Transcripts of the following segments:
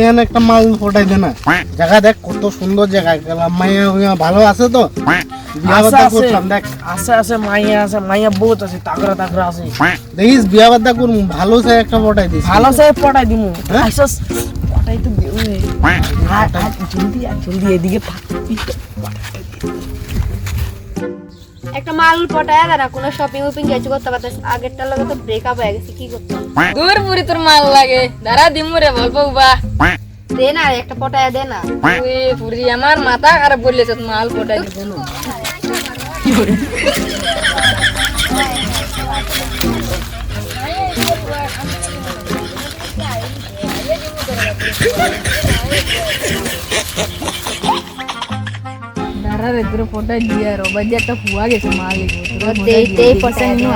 এখানে একটা মাল ফোটাই দে না। জায়গা দেখ কত সুন্দর জায়গা গেলাম মাইয়া উইয়া ভালো আছে তো? বিয়া বাদ্দা দেখ। আছে আছে মাইয়া আছে মাইয়া বহুত আছে তাগড়া তাগড়া আছে। দেখিস বিয়া বাদ্দা করুম ভালো সে একটা ফোটাই দিস। ভালো সে পটাই দিমু। হ্যাঁ? আইসস তো জলদি আর জলদি এদিকে একটা মাল পটায় দাঁড়া কোনো শপিং উপিং গেছে করতে পারতেছ আগেরটার লগে তো ব্রেকআপ হয়ে গেছে কি করতে দূর পুরি তোর মাল লাগে। দাঁড়া দিমু রে বলব বা দে না একটা পটায় দে না। তুই পুরি আমার মাথা খারাপ বললেছ মাল কোটাই দিব না। দাঁড়া রে তোর ফোটাই হ্যাঁ, দেই পটায় দে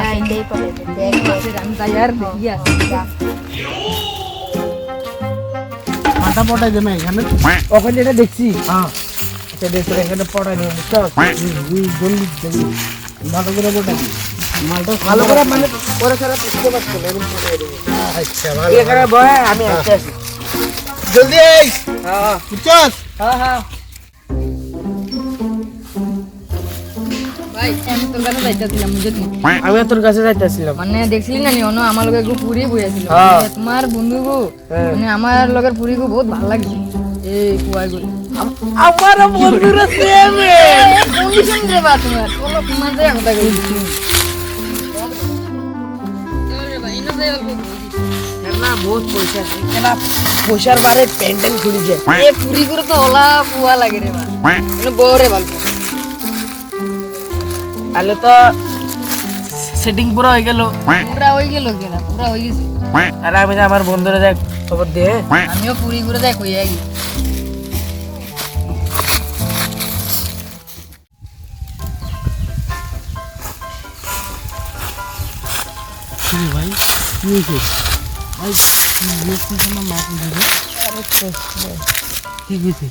দেখ আমি তাইয়ার দেখি আসি মাথা ফোটাই দে না এখানে ওখানে যেটা দেখছি হ্যাঁ আচ্ছা দেখ তোর এখানে পটাই নিয়ে বুঝতে পারছিস? তুই জলদি জলদি ভালো করে দিস মালটা ভালো করে মানে পরে ছাড়া বুঝতে পারছ দেবো আচ্ছা ভালো এখানে বয় আমি আসতে জলদি আইস হ্যাঁ বুঝছস হ্যাঁ হ্যাঁ ভাই আমি তোর কাছে যাইতেছিলাম বুঝলি? আমি তোর কাছে যাইতেছিলাম। মানে দেখছিলি না নি অন্য আমার লগে একটু পুরি বইয়াছিল হ্যাঁ। মানে তোমার বন্ধু গো হ্যাঁ। মানে আমার লগের পুরি গো বহুত ভালো লাগছে। এই কুয়াই গুলি আমার বন্ধুরা সেম কন্ডিশন রে বা তোমার চলো তোমার যে কথা কইছি বহুত পয়সা আছে। পয়সার বারে প্যান্ডেল খুলিছে। এ পুরি করে তো ওলা কুয়া লাগে রে বা মানে বড় ভালো তাহলে তো সেটিং পুরো হয়ে গেল। পুরা হয়ে গেল কেনা পুরা হয়ে গেছে। আর আমি যে আমার বন্ধুরা দেখ খবর দে। আমিও পুরি করে দেখ হয়ে গেছি ভাই কি? হয়েছে ভাই কি হয়েছে না মাপ দিবে? কি হয়েছে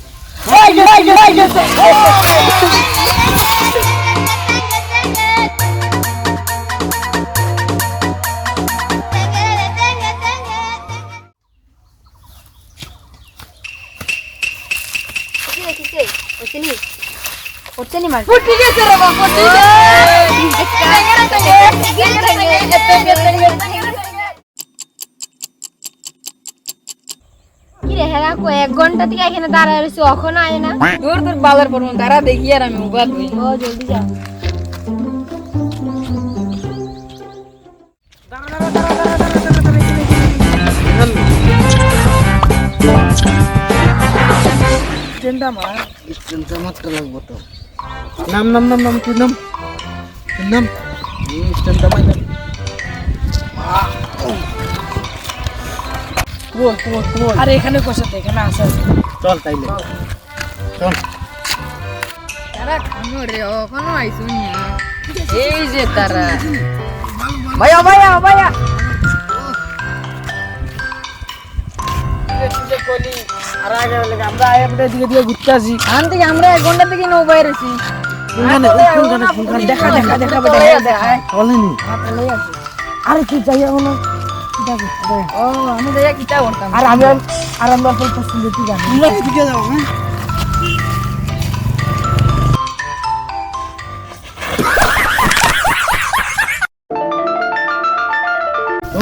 বাবা ঠিক কি রে হেরা কো এক ঘণ্টা থেকে এখানে দাঁড়ায় রয়েছে কখনো আয় না? তোর তোর বালার পর তারা দেখি আর আমি উবাদ ও জলদি যা ট্রেনটা আমার। স্ট্যান্ডটা মাত্র লাগবো তো নাম নাম নাম নাম তুই নাম? তুই নাম? স্ট্যান্ডটা মাই নাম আরে এখানে কষা তো এখানে আসা। চল তাইলে। চল। তারা খানো রে ওখানো আইসুন না। এই যে তারা। ভাইয়া ভাইয়া ভাইয়া। আর আগে লাগে আমরা দিকে দিকে ঘুরতে আসি আন থেকে আমরা এক ঘণ্টা থেকে নৌ দেখা দেখা দেখা দেখা আরে কি যাই ও আমি যাইয়া কিতা করতাম আর আমি আর আমরা বলতেছি ঠিক আছে তোমরা এদিকে যাও হ্যাঁ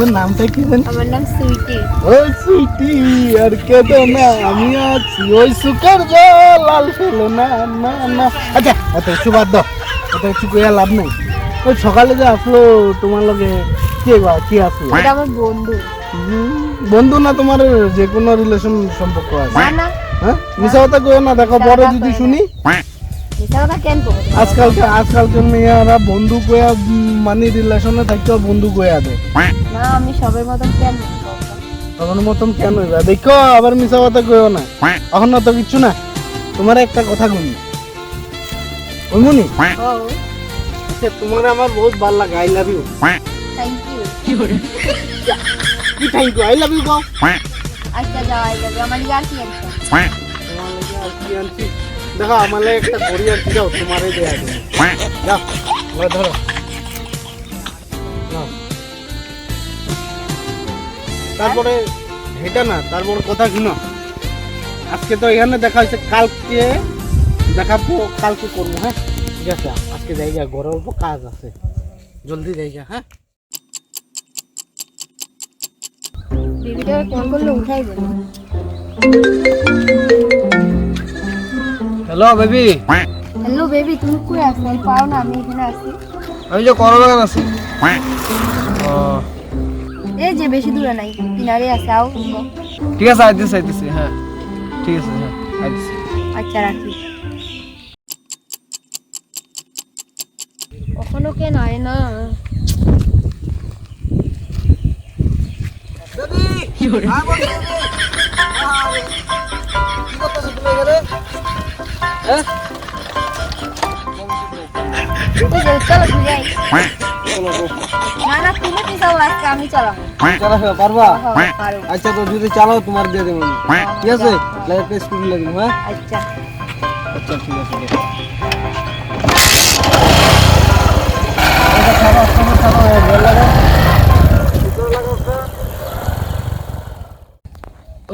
ওর নামটা কি জানি? আমার নাম সুইটি। ওই সুইটি আর কেঁদো না আমি আছি ওই সুখের লাল ফেলো না না না। আচ্ছা এত কিছু বাদ দাও। এত কিছু কইয়া লাভ নেই। ওই সকালে যে আসলো তোমার লগে কে বা কি আসলো এটা আমার বন্ধু। বন্ধু না তোমার যে কোনো রিলেশন সম্পর্ক আছে? না না। হ্যাঁ? মিশা কথা কইও না দেখো পরে যদি শুনি। কেন আজকালকার মেয়েরা বন্ধু কয়া মানে রিলেশনে থাকতেও বন্ধু কয়া দেয় না আমি সবার মতন কেন? তখন মতন কেন হইবা? দেখো আবার মিশা কথা কইও না। এখন না তো কিচ্ছু না। তোমার একটা কথা কই? কইমুনি আচ্ছা তোমার আমার বহুত ভালো লাগে I love you thank you কি thank you I love you কও আচ্ছা যাওয়াই যাবে আমার আর কি আছে তোমার আর কি আনছি? দেখো লাগে একটা ঘড়ি আনছি যাও তোমারে দেয়া দেবো যাও ধরো। তারপরে সেটা না তার বড় কথা শুনো। আজকে তো এখানে দেখা হয়েছে, কালকে দেখাবো, কালকে করব হ্যাঁ? ঠিক আছে, আজকে জায়গা ঘরে অল্প কাজ আছে। জলদি জায়গা হ্যাঁ? বেবিটা কল করলে উঠাই দেবে হ্যালো বেবি হ্যালো বেবি তুমি কই আছো? আমি পাও না আমি এখানে আছি। আমি যে করবাগান আছি। এই যে বেশি দূরে নাই কিনারে আছে আও। ঠিক আছে আইতেছি আইতেছি হ্যাঁ। ঠিক আছে হ্যাঁ আইতেছি। আচ্ছা রাখি। কখনো কে নয় না। ঘুরে আই। না না তুমি কি পারবা হ্যাঁ, আচ্ছা তো যদি চালাও তোমার দিয়ে দেবো ঠিক আছে হ্যাঁ আচ্ছা আচ্ছা ঠিক আছে ঠিক আছে।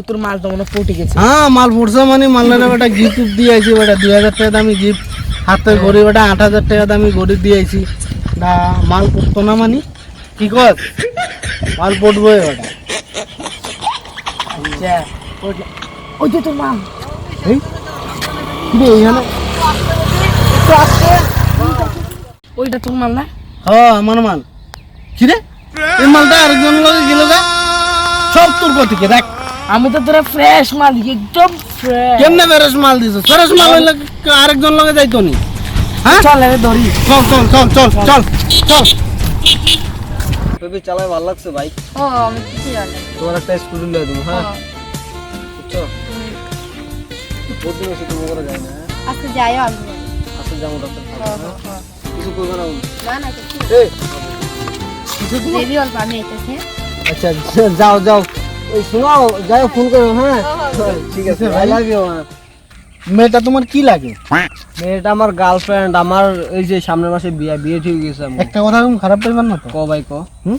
তোর মাল তো মনে হয় পটে গেছে। হ্যাঁ মাল পড়ছে মানে মাল্লারে বেটা গিফট দিয়ে আইছি বেটা দুই হাজার টাকা দামি গিফট হাতে ঘড়ি বেটা আট হাজার টাকা দামি ঘড়ি দিয়ে আইছি। না মাল পড়তো না মানে? কি কর? মাল পড়ব বেটা আচ্ছা ওই যে তোর মাল। এই? কি রে এইখানে? ওইটা তোর মাল না? হ্যাঁ আমার মাল। কি রে? এই মালটা আরেকজন গেল গা সব তোর কতিকে দেখ। আমি তো তোরা ফ্রেশ মাল দিই একদম ফ্রেশ কেমনে বেরস মাল দিছ? সরস মাল হইলে আরেকজন লগে যাইতো নি? হ্যাঁ? চল এনে ধরি। চল চল চল চল চল। চল বেবি চালাই ভালো লাগছে ভাই। ও আমি কিছু জানি না। তোমার একটা স্কুটি লিয়ে দেবো হ্যাঁ। বুঝছ? প্রতিদিন এসে তুমি করে যায় না হ্যাঁ? আজকে যাইও আমি। যেমন ডাক্তার হ্যাঁ। কিছু করবে না না না কিছু এই! দেবী অল্প আমি এসেছি। আচ্ছা যাও যাও। শোনাও যাই ফোন করো হ্যাঁ? হ্যাঁ, ঠিক আছে ভাই। লাগে হ্যাঁ মেয়েটা তোমার কি লাগে? মেয়েটা আমার গার্লফ্রেন্ড আমার এই যে সামনের মাসে বিয়ে বিয়ে ঠিক গেছে আমার। একটা কথা তুমি খারাপ পাইবেন না তো? ক ভাই ক? হুম?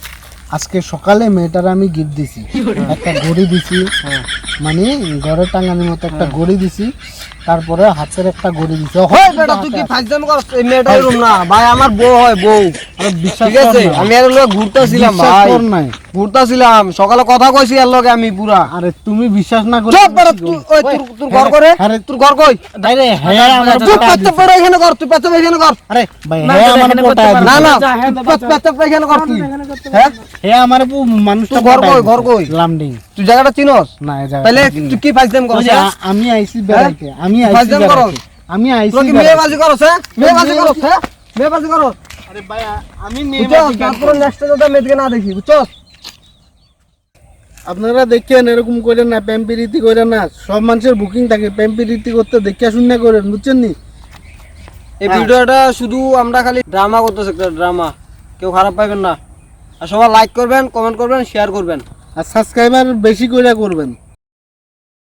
আজকে সকালে মেয়েটার আমি গিফট দিছি। একটা ঘড়ি দিছি। হ্যাঁ। মানে ঘরে টাঙানোর মতো একটা ঘড়ি দিছি। তারপরে হাতের একটা ঘড়ি দিছি। হয় বেটা তুই কি ফাইজাম কর এই মেয়েটা এরকম না। ভাই আমার বউ হয় বউ। আরে বিশ্বাস ঠিক আছে? আমি এর লগে ঘুরতেছিলাম ভাই। ঘুরতেছিলাম। সকালে কথা কইছি এর লগে আমি পুরা। আরে তুমি বিশ্বাস না করে চুপ বেটা তুই ওই তোর তোর ঘর করে? আরে তোর ঘর কই? আরে হ্যাঁ আমার তুই পেতে পড়ে এখানে কর তুই পেতে এখানে কর আরে ভাই হ্যাঁ আমার পটায় না না। তুই পেতে এখানে কর তুই হ্যাঁ হ্যাঁ আমার মানুষটা ঘর কই, ঘর কই? লামডিং তুই জায়গাটা চিনস না এই জায়গাটা তাহলে তুই কি ওই করছিস আমি আইছি বেড়াইতে আমি আইছি আমি আইছি কি মেয়ে বাজি করছ মেয়ে বাজি করছ মেয়ে বাজি করছ আরে ভাই আমি মেয়ে বাজি তারপর নেক্সট মেয়েকে না দেখি বুঝছস? আপনারা দেখেন এরকম করেন না প্যাম্পিরিতি করেন না। সব মানুষের বুকিং থাকে প্যাম্পিরিতি করতে দেখে শুনে করেন বুঝছেন নি? এই ভিডিওটা শুধু আমরা খালি ড্রামা করতেছি একটা ড্রামা কেউ খারাপ পাইবেন না। আর সবাই লাইক করবেন কমেন্ট করবেন শেয়ার করবেন। আর সাবস্ক্রাইবার বেশি করে করবেন।